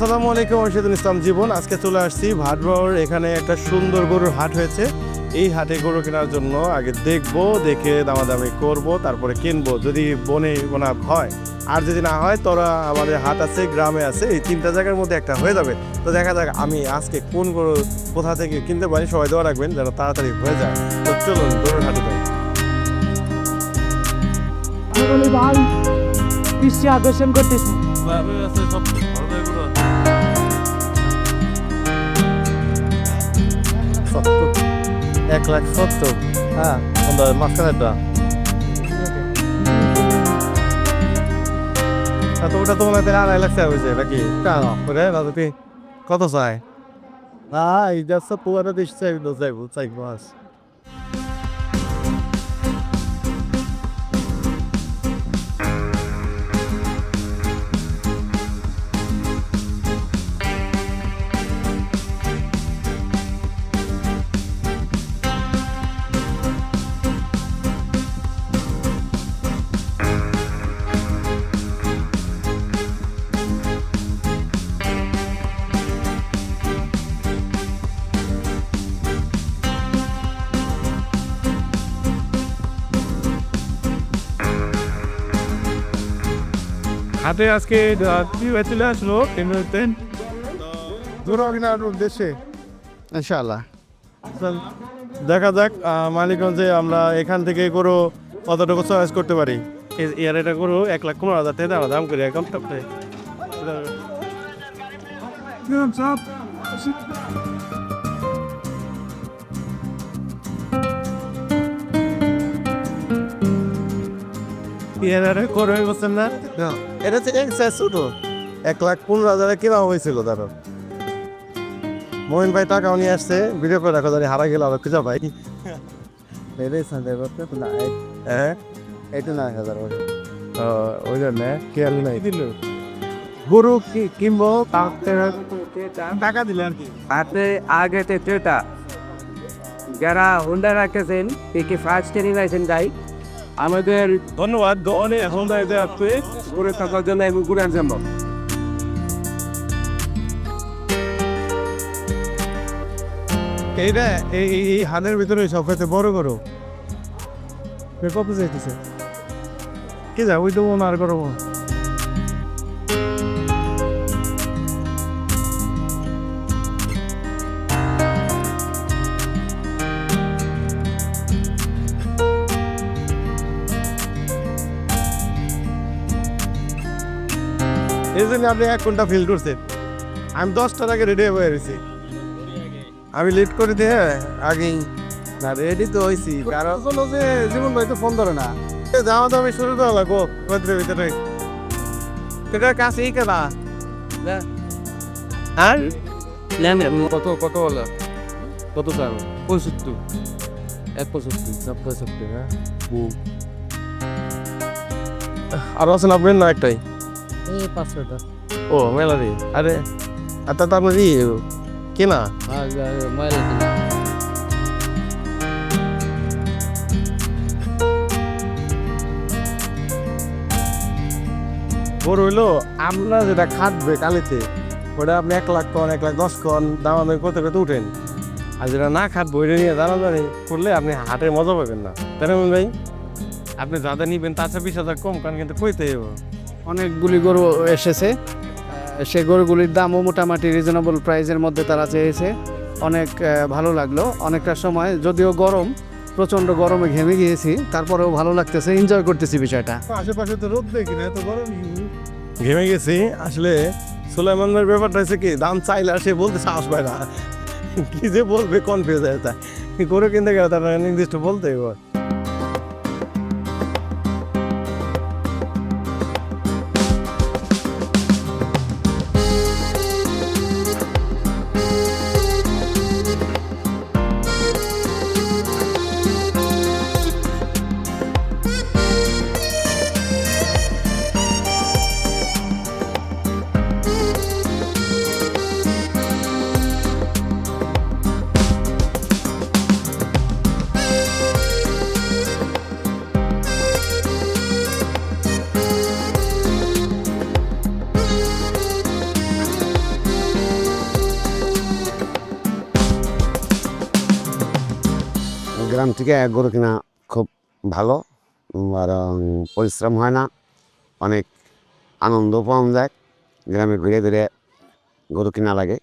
আসসালামু আলাইকুম অর্ষিদুল ইসলাম জীবন। আজকে চলে আসছি ভাটবর এখানে একটা সুন্দর গরুর হাট হয়েছে। এই হাটে গরু কেনার জন্য আগে দেখব দেখে দামাদামি করব তারপরে কিনবো। যদি বনে বোনা হয় আর যদি না হয় তোরা আমাদের হাট আছে গ্রামে আছে এই তিনটা জায়গার মধ্যে একটা হয়ে যাবে। তো দেখা যাক আমি আজকে কোন গরু কোথা থেকে কিনতে পারি সবাই দেওয়া রাখবেন যেন তাড়াতাড়ি হয়ে যায়। তো চলুন গরুর হাটে যাই। ভাই দৃষ্টি আকর্ষণ করতেছি। এক লাখ সত্তর। হ্যাঁ কোনটা মাঝখানেরটা তো ওটা তো মনে হয় আড়াই লাখ টাকা হয়েছে, নাকি? কেন? ওরে রাজুতি কত চাই না এই যাচ্ছে পুরো দেশ চাইব, চাইব, চাইব বাস হাতে আজকে চলে আসলো? এমনিতে দূর কিনার উদ্দেশ্যে ইনশাআল্লাহ। দেখা যাক মালিকগঞ্জে আমরা এখান থেকে গরু কতটুকু চয়েস করতে পারি। এর এটা গরু এক লাখ পনেরো হাজার টাকা দাম করি একদম টপে এর করে বলছেন না? এটা হচ্ছে এক্সাইজ শুধু এক লাখ পনেরো হাজারে কেনা হয়েছিল তার মোহিন ভাই টাকাও নিয়ে আসছে ভিডিও করে রাখো জানি হারা গেল আবার খুঁজে ভাই বেড়ে সাথে করতে না হ্যাঁ? এইটা না হাজার ওই। জন্য? খেয়াল নাই দিল? গরু কি কিনবো? টাকা দিলে আর কি? হাতে আগে তেটা যারা হুন্ডা রাখতেছেন কি ফার্স্ট ট্রেনিং লাইসেন্স যাই। আমাদের ধন্যবাদ। অনেক এখন আসছে ঘুরে থাকার জন্য এবং ঘুরে জন্য এইটা এই এই- এই হানের ভিতরে সবচেয়ে বড় করো কত যাইতেছে? কি যা ওই তো আর করব এই জন্য আপনি এক ঘণ্টা ফিল করছেন আমি দশটার আগে রেডি হয়ে রয়েছি আমি লেট করে দিয়ে আগেই না রেডি তো হয়েছি কারণ হলো যে জীবন ভাই তো ফোন ধরে না। যাওয়া দামি শুরু দেওয়া লাগবো রোদ্রের ভিতরে। সেটার কাছেই কেনা আর? কত কত বলো? কত চাও পঁয়ষট্টি। এক পঁয়ষট্টি সব পঁয়ষট্টি হ্যাঁ? আর আছেন আপনার না একটাই? এই ও মেলারি আরে আর তা তার মানে কেনা ময়লা বড় হইল আপনার যেটা খাটবে কালিতে ওটা আপনি এক লাখ কন এক লাখ দশ কন দাম আমি কত কত উঠেন। আর যেটা না খাটবো ওইটা নিয়ে জানাজানি করলে আপনি হাটে মজা পাবেন না। তাই না ভাই? আপনি যাদের নিবেন তার চেয়ে বিশ হাজার কম কারণ কিন্তু কইতে অনেকগুলি গরু এসেছে। সে গরুগুলির দামও মোটামুটি রিজনেবল প্রাইসের মধ্যে তারা চেয়েছে। অনেক ভালো লাগল। অনেকটা সময়, যদিও গরম, প্রচণ্ড গরমে ঘেমে গিয়েছি, তারপরেও ভালো লাগতেছে এনজয় করতেছি বিষয়টা। আশেপাশে তো রোদ দেখি না তো গরম ঘেমে গেছি আসলে সুলাইমানের ব্যাপারটা হচ্ছে কি, দাম চাইলে সে বলতে সাহস পায় না। কি যে বলবে কনফিউজ হয়ে যায়। করে কিনতে গেলে তারা নির্দিষ্ট বলতে হবে। গ্রাম থেকে এক গরু কিনা খুব ভালো আর পরিশ্রম হয় না। অনেক আনন্দ পাওয়া যায়। গ্রামে ঘুরে ঘুরে গরু কিনা লাগে।